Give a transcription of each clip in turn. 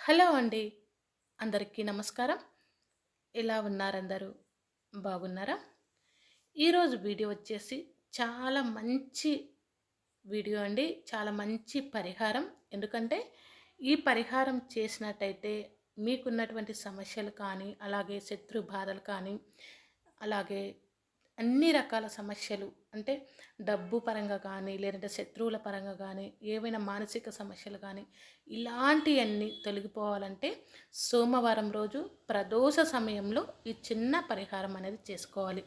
Hello అండి. అందరికీ నమస్కారం. ఎలా ఉన్నారందరూ? బాగున్నారా? ఈరోజు వీడియో వచ్చేసి చాలా మంచి వీడియో అండి. చాలా మంచి పరిహారం. ఎందుకంటే ఈ పరిహారం చేసినట్టయితే మీకున్నటువంటి సమస్యలు కానీ అలాగే శత్రు బాధలు కానీ అలాగే అన్ని రకాల సమస్యలు అంటే డబ్బు పరంగా కానీ లేదంటే శత్రువుల పరంగా కానీ ఏవైనా మానసిక సమస్యలు కానీ ఇలాంటివన్నీ తొలగిపోవాలంటే సోమవారం రోజు ప్రదోష సమయంలో ఈ చిన్న పరిహారం అనేది చేసుకోవాలి.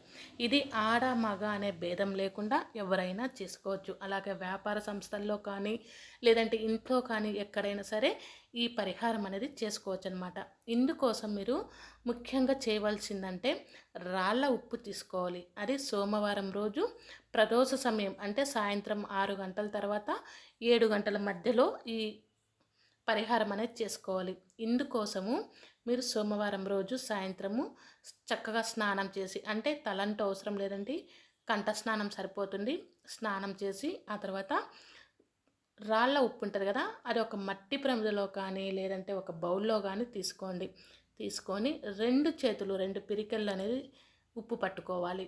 ఇది ఆడ మగ అనే భేదం లేకుండా ఎవరైనా చేసుకోవచ్చు. అలాగే వ్యాపార సంస్థల్లో కానీ లేదంటే ఇంట్లో కానీ ఎక్కడైనా సరే ఈ పరిహారం అనేది చేసుకోవచ్చు అనమాట ఇందుకోసం మీరు ముఖ్యంగా చేయవలసిందంటే రాళ్ళ ఉప్పు తీసుకోవాలి. అది సోమవారం రోజు ప్రదోష సమయం అంటే సాయంత్రం ఆరు గంటల తర్వాత ఏడు గంటల మధ్యలో ఈ పరిహారం అనేది చేసుకోవాలి. ఇందుకోసము మీరు సోమవారం రోజు సాయంత్రము చక్కగా స్నానం చేసి అంటే తలంట అవసరం లేదండి కంఠ స్నానం సరిపోతుంది. స్నానం చేసి ఆ తర్వాత రాళ్ళ ఉప్పు ఉంటుంది కదా అది ఒక మట్టి ప్రమిదలో కానీ లేదంటే ఒక బౌల్లో కానీ తీసుకోండి. తీసుకొని రెండు చేతులు రెండు పిరికెళ్ళు అనేది ఉప్పు పట్టుకోవాలి.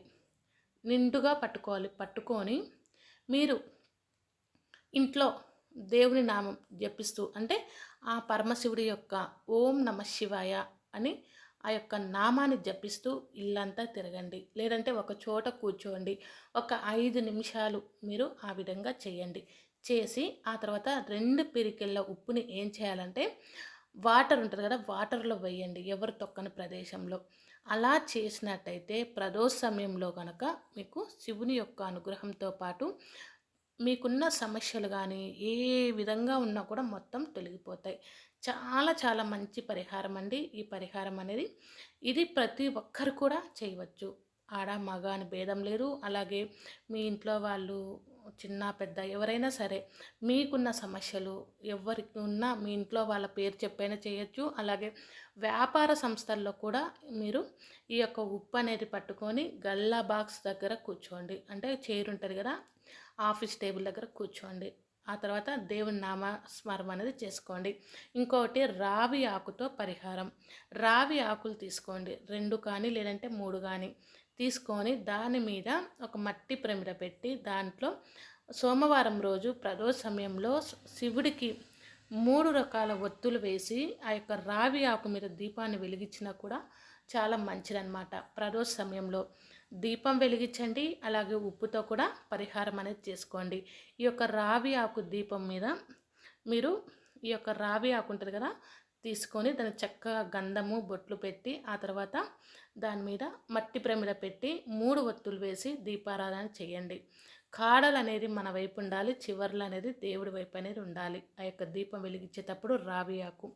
నిండుగా పట్టుకోవాలి పట్టుకొని మీరు ఇంట్లో దేవుని నామం జపిస్తూ అంటే ఆ పరమశివుడి యొక్క ఓం నమ శివాయ అని ఆ యొక్క నామాన్ని జపిస్తూ ఇల్లంతా తిరగండి. లేదంటే ఒక చోట కూర్చోండి. ఒక ఐదు నిమిషాలు మీరు ఆ విధంగా చేయండి. చేసి ఆ తర్వాత రెండు పిరికిళ్ళ ఉప్పుని ఏం చేయాలంటే వాటర్ ఉంటుంది కదా వాటర్లో వేయండి ఎవరు తొక్కని ప్రదేశంలో. అలా చేసినట్టయితే ప్రదోష సమయంలో కనుక మీకు శివుని యొక్క అనుగ్రహంతో పాటు మీకున్న సమస్యలు కానీ ఏ విధంగా ఉన్నా కూడా మొత్తం తొలగిపోతాయి. చాలా చాలా మంచి పరిహారం అండి. ఈ పరిహారం అనేది ఇది ప్రతి ఒక్కరు కూడా చేయవచ్చు. ఆడ మగ అని భేదం లేరు అలాగే మీ ఇంట్లో వాళ్ళు చిన్న పెద్ద ఎవరైనా సరే మీకున్న సమస్యలు ఎవరికి ఉన్నా మీ ఇంట్లో వాళ్ళ పేరు చెప్పైనా చేయొచ్చు. అలాగే వ్యాపార సంస్థల్లో కూడా మీరు ఈ యొక్క ఉప్పు అనేది పట్టుకొని గల్లా బాక్స్ దగ్గర కూర్చోండి. అంటే చైర్ ఉంటుంది కదా ఆఫీస్ టేబుల్ దగ్గర కూర్చోండి. ఆ తర్వాత దేవుని నామ స్మరణ అనేది చేసుకోండి. ఇంకొకటి రావి ఆకుతో పరిహారం. రావి ఆకులు తీసుకోండి. రెండు కానీ లేదంటే మూడు కానీ. తీసుకొని దాని మీద ఒక మట్టి ప్రమిద పెట్టి దాంట్లో సోమవారం రోజు ప్రదోష సమయంలో శివుడికి మూడు రకాల ఒత్తులు వేసి ఆ యొక్క రావి ఆకు మీద దీపాన్ని వెలిగించినా కూడా చాలా మంచిదన్నమాట. ప్రదోష సమయంలో దీపం వెలిగించండి అలాగే ఉప్పుతో కూడా పరిహారం అనేది చేసుకోండి. ఈ యొక్క రావి ఆకు దీపం మీద మీరు ఈ యొక్క రావి ఆకు ఉంటుంది కదా తీసుకొని దాని చక్కగా గంధము బొట్లు పెట్టి ఆ తర్వాత దాని మీద మట్టి ప్రమిద పెట్టి మూడు ఒత్తులు వేసి దీపారాధన చేయండి. కాడలు అనేది మన వైపు ఉండాలి చివర్లు అనేది దేవుడి వైపు అనేది ఉండాలి. ఆ యొక్క దీపం వెలిగించేటప్పుడు రావి ఆకు.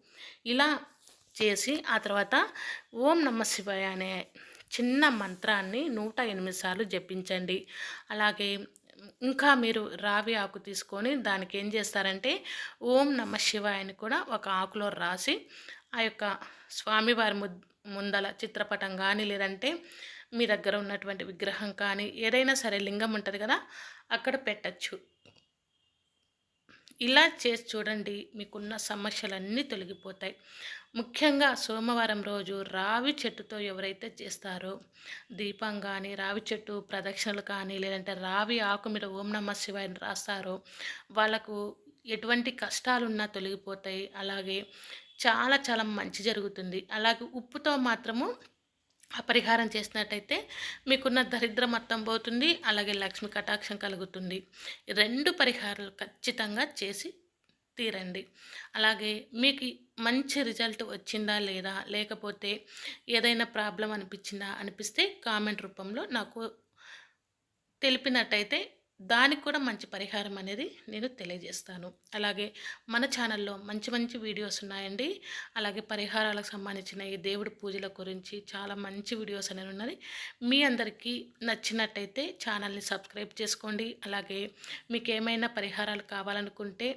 ఇలా చేసి ఆ తర్వాత ఓం నమ శివాయ అనే చిన్న మంత్రాన్ని నూట ఎనిమిది సార్లు జపించండి. అలాగే ఇంకా మీరు రావి ఆకు తీసుకొని దానికి ఏం చేస్తారంటే ఓం నమ శివాయని కూడా ఒక ఆకులో రాసి ఆ యొక్క స్వామివారి ము ముందల చిత్రపటం కానీ లేదంటే మీ దగ్గర ఉన్నటువంటి విగ్రహం కానీ ఏదైనా సరే లింగం ఉంటుంది కదా అక్కడ పెట్టచ్చు. ఇలా చేసి చూడండి మీకున్న సమస్యలన్నీ తొలగిపోతాయి. ముఖ్యంగా సోమవారం రోజు రావి చెట్టుతో ఎవరైతే చేస్తారో దీపం కానీ రావి చెట్టు ప్రదక్షిణలు కానీ లేదంటే రావి ఆకు మీద ఓం నమ శివాయని రాస్తారో వాళ్ళకు ఎటువంటి కష్టాలున్నా తొలగిపోతాయి. అలాగే చాలా చాలా మంచి జరుగుతుంది. అలాగే ఉప్పుతో మాత్రము ఆ పరిహారం చేసినట్టయితే మీకున్న దరిద్రం మొత్తం పోతుంది అలాగే లక్ష్మి కటాక్షం కలుగుతుంది. రెండు పరిహారాలు ఖచ్చితంగా చేసి తీరండి. అలాగే మీకు మంచి రిజల్ట్ వచ్చిందా లేదా లేకపోతే ఏదైనా ప్రాబ్లం అనిపించిందా అనిపిస్తే కామెంట్ రూపంలో నాకు తెలిపినట్టయితే దానికి కూడా మంచి పరిహారం అనేది నేను తెలియజేస్తాను. అలాగే మన ఛానల్లో మంచి మంచి వీడియోస్ ఉన్నాయండి. అలాగే పరిహారాలకు సంబంధించిన ఈ దేవుడి పూజల గురించి చాలా మంచి వీడియోస్ అనేవి ఉన్నది. మీ అందరికీ నచ్చినట్టయితే ఛానల్ని సబ్స్క్రైబ్ చేసుకోండి. అలాగే మీకు ఏమైనా పరిహారాలు కావాలనుకుంటే